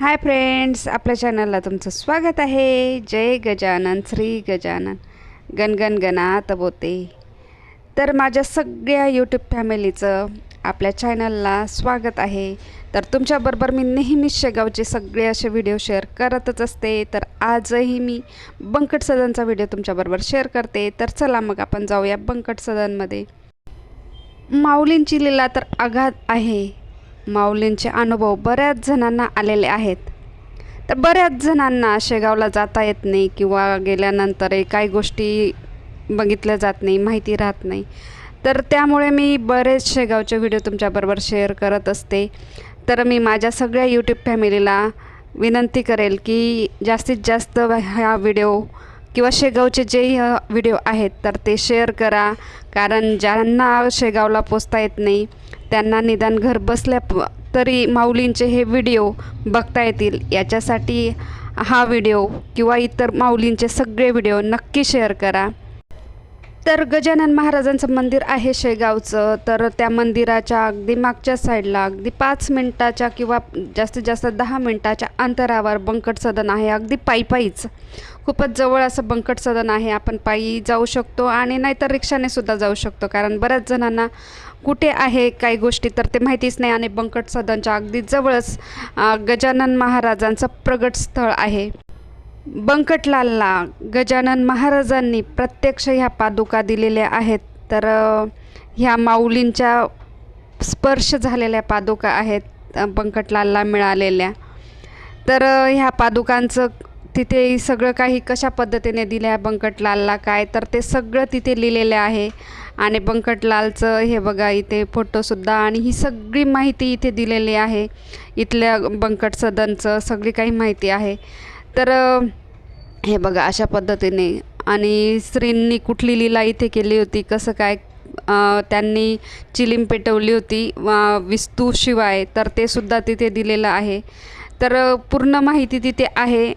Hi friends आपल्या चॅनलला तुमचं स्वागत आहे. जय गजानन श्री गजानन. गणगण गणात बोते. तर माझ्या सगळ्या यूट्यूब फॅमिलीचं आपल्या चॅनलला स्वागत आहे. तर तुमच्याबरोबर मी नेहमीच शेगावचे सगळे असे व्हिडिओ शेअर करतच असते. तर आजही मी बंकट सदनचा व्हिडिओ तुमच्याबरोबर शेअर करते. तर चला मग आपण जाऊया बंकट सदनमध्ये माऊलींची लीला तर आघात आहे. माऊलींचे अनुभव बऱ्याच जणांना आलेले आहेत. तर बऱ्याच जणांना शेगावला जाता येत नाही किंवा गेल्यानंतर काही गोष्टी बघितल्या जात नाही माहिती राहत नाही. तर त्यामुळे मी बरेच शेगावचे व्हिडिओ तुमच्याबरोबर शेअर करत असते. तर मी माझ्या सगळ्या यूट्यूब फॅमिलीला विनंती करेल की जास्तीत जास्त ह्या व्हिडिओ किंवा शेगावचे जे व्हिडिओ आहेत तर ते शेअर करा. कारण ज्यांना शेगावला पोचता येत नाही त्यांना निदान घर बसल्या तरी माऊलींचे हे व्हिडिओ बघता येतील. याच्यासाठी हा व्हिडिओ किंवा इतर माऊलींचे सगळे व्हिडिओ नक्की शेअर करा. तर गजानन महाराजांचं मंदिर आहे शेगावचं. तर त्या मंदिराच्या अगदी मागच्या साईडला अगदी पाच मिनटाच्या किंवा जास्तीत जास्त दहा मिनटाच्या अंतरावर बंकट सदन आहे. अगदी पायी पायीच खूपच जवळ असं बंकट सदन आहे. आपण पायी जाऊ शकतो आणि नाहीतर रिक्षाने सुद्धा जाऊ शकतो. कारण बऱ्याच जणांना कुठे आहे काही गोष्टी तर ते माहितीच नाही आणि बंकट सदनच्या अगदी जवळच गजानन महाराजांचं प्रगट स्थळ आहे. बंकटलालला गजानन महाराजांनी प्रत्यक्ष ह्या पादुका दिलेल्या आहेत. तर ह्या माऊलींच्या स्पर्श झालेल्या पादुका आहेत बंकटलालला मिळालेल्या. तर ह्या पादुकांचं तिथे सगळं काही कशा पद्धतीने दिलं आहे बंकटलालला काय? तर ते सगळं तिथे लिहिलेलं आहे. आणि बंकटलालचं हे बघा इथे फोटोसुद्धा आणि ही सगळी माहिती इथे दिलेली आहे. इथल्या बंकट सदनचं सगळी काही माहिती आहे. तर हे बघा अशा पद्धतीने. आणि स्त्रींनी कुठली लीला इथे केली होती? कसं काय त्यांनी चिलीम पेटवली होती? विस्तूशिवाय तर ते सुद्धा तिथे दिलेलं आहे. तर पूर्ण माहिती तिथे आहे.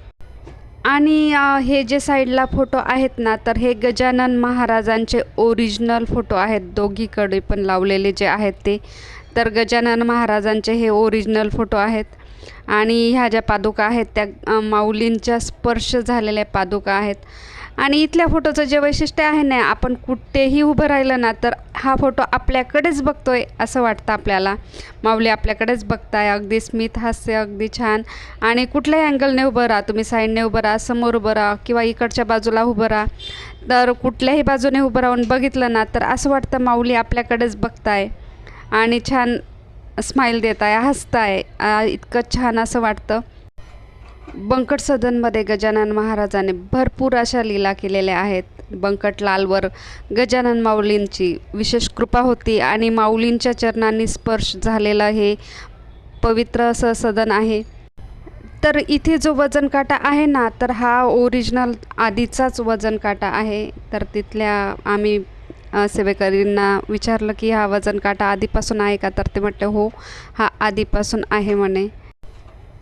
आणि हे जे साईडला फोटो आहेत ना तर हे गजानन महाराजांचे ओरिजिनल फोटो आहेत. दोघीकडे पण लावलेले जे आहेत ते. तर गजानन महाराजांचे हे ओरिजिनल फोटो आहेत. आणि ह्या ज्या पादुका आहेत त्या माऊलींच्या स्पर्श झालेल्या पादुका आहेत. आणि इथल्या फोटोचं जे वैशिष्ट्य आहे ना आपण कुठेही उभं राहिलं ना तर हा फोटो आपल्याकडेच बघतो आहे असं वाटतं आपल्याला. माऊली आपल्याकडेच बघताय अगदी स्मित हास्य अगदी छान. आणि कुठल्याही अँगलने उभं राहा तुम्ही साईडने उभं राहा समोर उभं राहा किंवा इकडच्या बाजूला उभं राहा तर कुठल्याही बाजूने उभं राहून बघितलं ना तर असं वाटतं माऊली आपल्याकडेच बघताय. आणि छान स्माईल देत आहे हसताय इतकं छान असं वाटतं. बंकट सदनमध्ये गजानन महाराजाने भरपूर अशा लीला केलेल्या आहेत. बंकट लालवर गजानन माऊलींची विशेष कृपा होती आणि माऊलींच्या चरणांनी स्पर्श झालेलं हे पवित्र असं सदन आहे. तर इथे जो वजन काटा आहे ना तर हा ओरिजिनल आधीचाच वजन काटा आहे. तर तिथल्या आम्ही सेवेकरींना विचारलं की हा वजन काटा आधीपासून आहे का? तर ते म्हटले हो हा आधीपासून आहे म्हणे.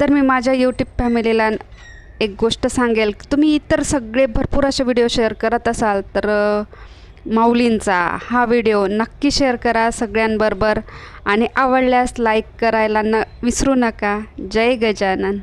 तर मी माझ्या यूट्यूब फॅमिलीला एक गोष्ट सांगेल. तुम्ही इतर सगळे भरपूर असे व्हिडिओ शेअर करत असाल तर माऊलींचा हा व्हिडिओ नक्की शेअर करा सगळ्यांबरोबर. आणि आवडल्यास लाईक करायला न विसरू नका. जय गजानन.